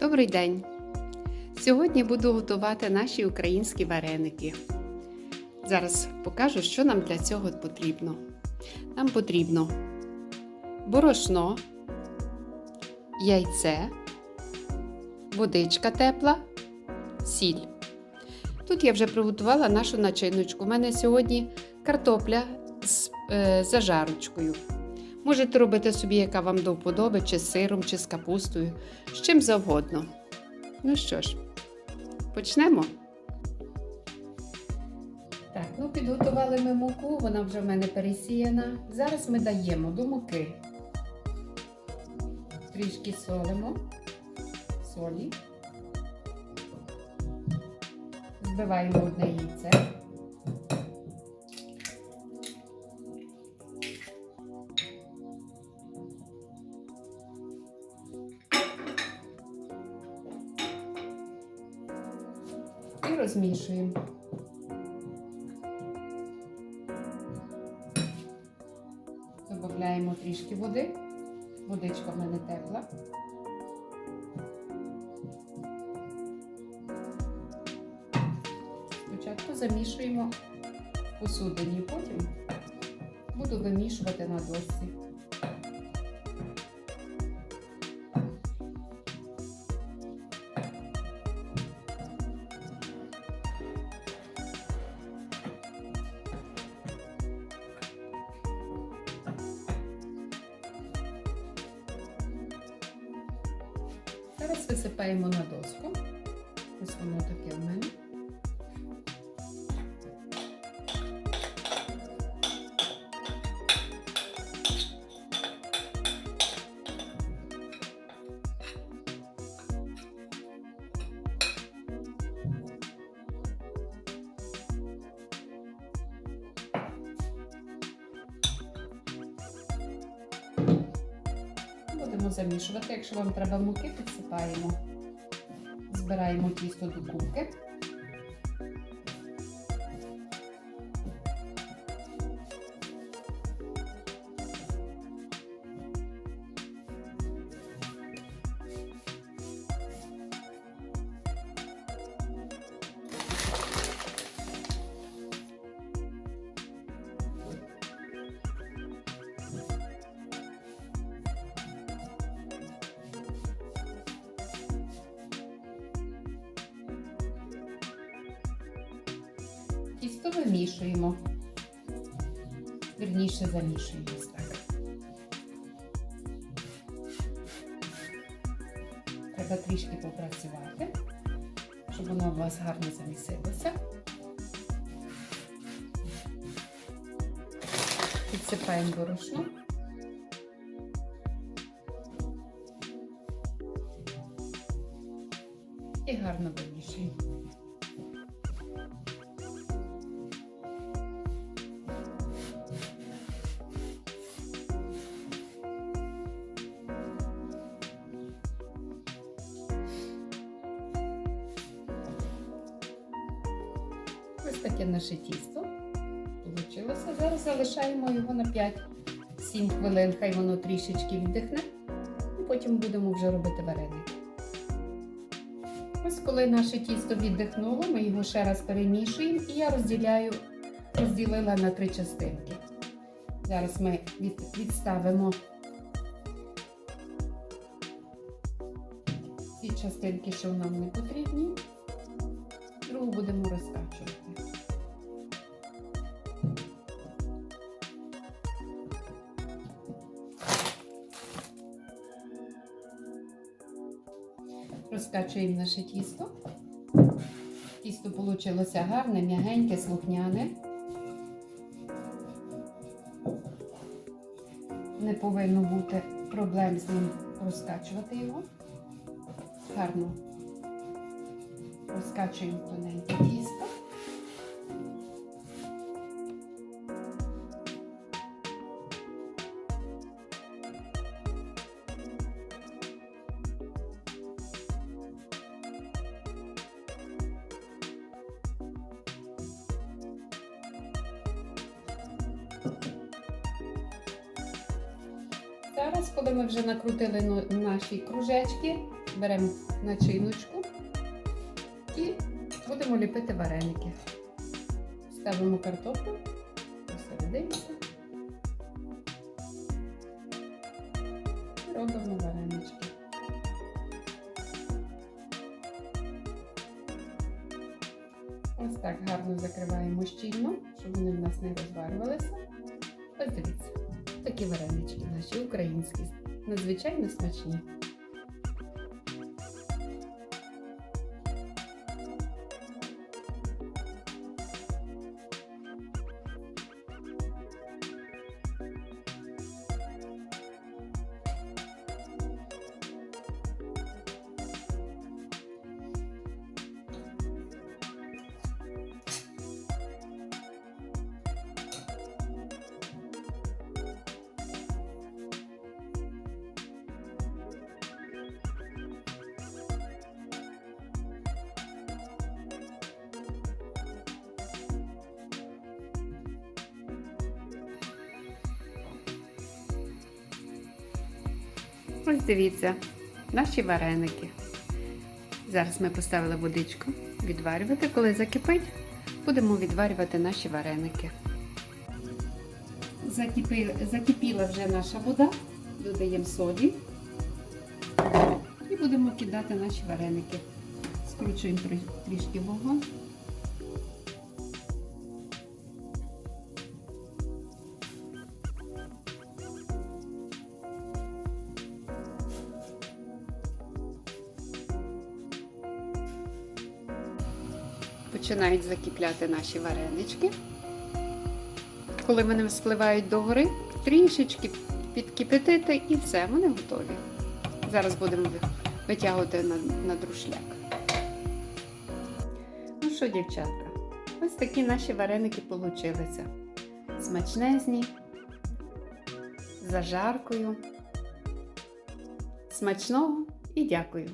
Добрий день! Сьогодні буду готувати наші українські вареники. Зараз покажу, що нам для цього потрібно. Нам потрібно борошно, яйце, водичка тепла, сіль. Тут я вже приготувала нашу начиночку. У мене сьогодні картопля з е, зажарочкою. Можете робити собі, яка вам до вподоби, чи з сиром, чи з капустою, з чим завгодно. Ну що ж, почнемо. Так, ну підготували ми муку, вона вже в мене пересіяна. Зараз ми даємо до муки. Трішки солимо, солі. Збиваємо одне яйце. І розмішуємо. Добавляємо трішки води. Водичка в мене тепла. Спочатку замішуємо посудині, потім буду вимішувати на досці. Зараз висипаємо на доску. Ось воно таке в мене. Будемо замішувати. Якщо вам треба муки, підсипаємо. Збираємо тісто до кубки. Тісто вимішуємо. Вірніше замішуємо. Треба трішки попрацювати, щоб воно у вас гарно замісилося. Підсипаємо борошно. Таке наше тісто получилося. Зараз залишаємо його на 5-7 хвилин, хай воно трішечки віддихне. І потім будемо вже робити вареники. Ось коли наше тісто віддихнуло, ми його ще раз перемішуємо і я розділяю, розділила на три частинки. Зараз ми від, відставимо ці частинки, що нам не потрібні. Другу будемо розкачувати. Розкачуємо наше тісто. Тісто вийшло гарне, м'ягеньке, слухняне. Не повинно бути проблем з ним розкачувати його. Гарно розкачуємо тоненьке тісто. Зараз, коли ми вже накрутили наші кружечки, беремо начиночку і будемо ліпити вареники. Ставимо картоплю посерединці. Робимо варенички. Ось так гарно закриваємо щільно, щоб вони в нас не розварювалися. Ось дивіться, такі варенички наші українські, надзвичайно смачні. Ось дивіться, наші вареники. Зараз ми поставили водичку відварювати. Коли закипить, будемо відварювати наші вареники. Закипи- Закипіла вже наша вода, додаємо солі і будемо кидати наші вареники. Скручуємо трішки вогонь. Починають закипляти наші варенички. Коли вони спливають догори, трішечки підкипятити і все, вони готові. Зараз будемо ви- витягувати на, на друшляк. Ну що, дівчатка, ось такі наші вареники получилися. Смачнезні, зажаркою. Смачного і дякую!